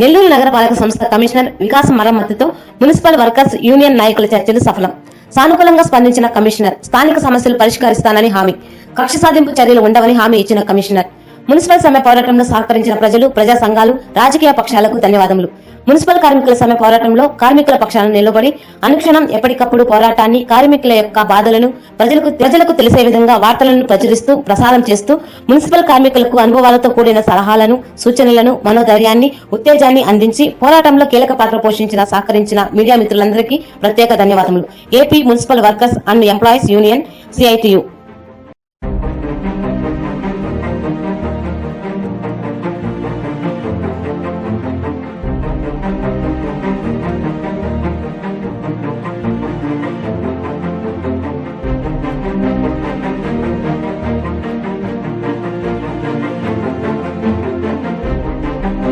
నెల్లూరు నగరపాలక సంస్థ కమిషనర్ వికాస్ మరమ్మతుతో మున్సిపల్ వర్కర్స్ యూనియన్ నాయకుల చర్చలు సఫలం. సానుకూలంగా స్పందించిన కమిషనర్ స్థానిక సమస్యలు పరిష్కరిస్తానని హామీ. కక్ష సాధింపు చర్యలు ఉండవని హామీ ఇచ్చిన కమిషనర్. మున్సిపల్ సమ్మె పోరాటంలో సహకరించిన ప్రజలు ప్రజా సంఘాలు రాజకీయ పక్షాలకు ధన్యవాదములు. మున్సిపల్ కార్మికుల సమ్మె పోరాటంలో కార్మికుల పక్షాలను నిలబడి అనుక్షణం ఎప్పటికప్పుడు పోరాటాన్ని కార్మికుల యొక్క బాధలను ప్రజలకు ప్రజలకు తెలిసే విధంగా వార్తలను ప్రచురిస్తూ ప్రసారం చేస్తూ మున్సిపల్ కార్మికులకు అనుభవాలతో కూడిన సలహాలను సూచనలను మనోధైర్యాన్ని ఉత్తేజాన్ని అందించి పోరాటంలో కీలక పాత్ర పోషించిన సహకరించిన మీడియా మిత్రులందరికీ ప్రత్యేక ధన్యవాదములు. AP municipal workers and employees union CITU.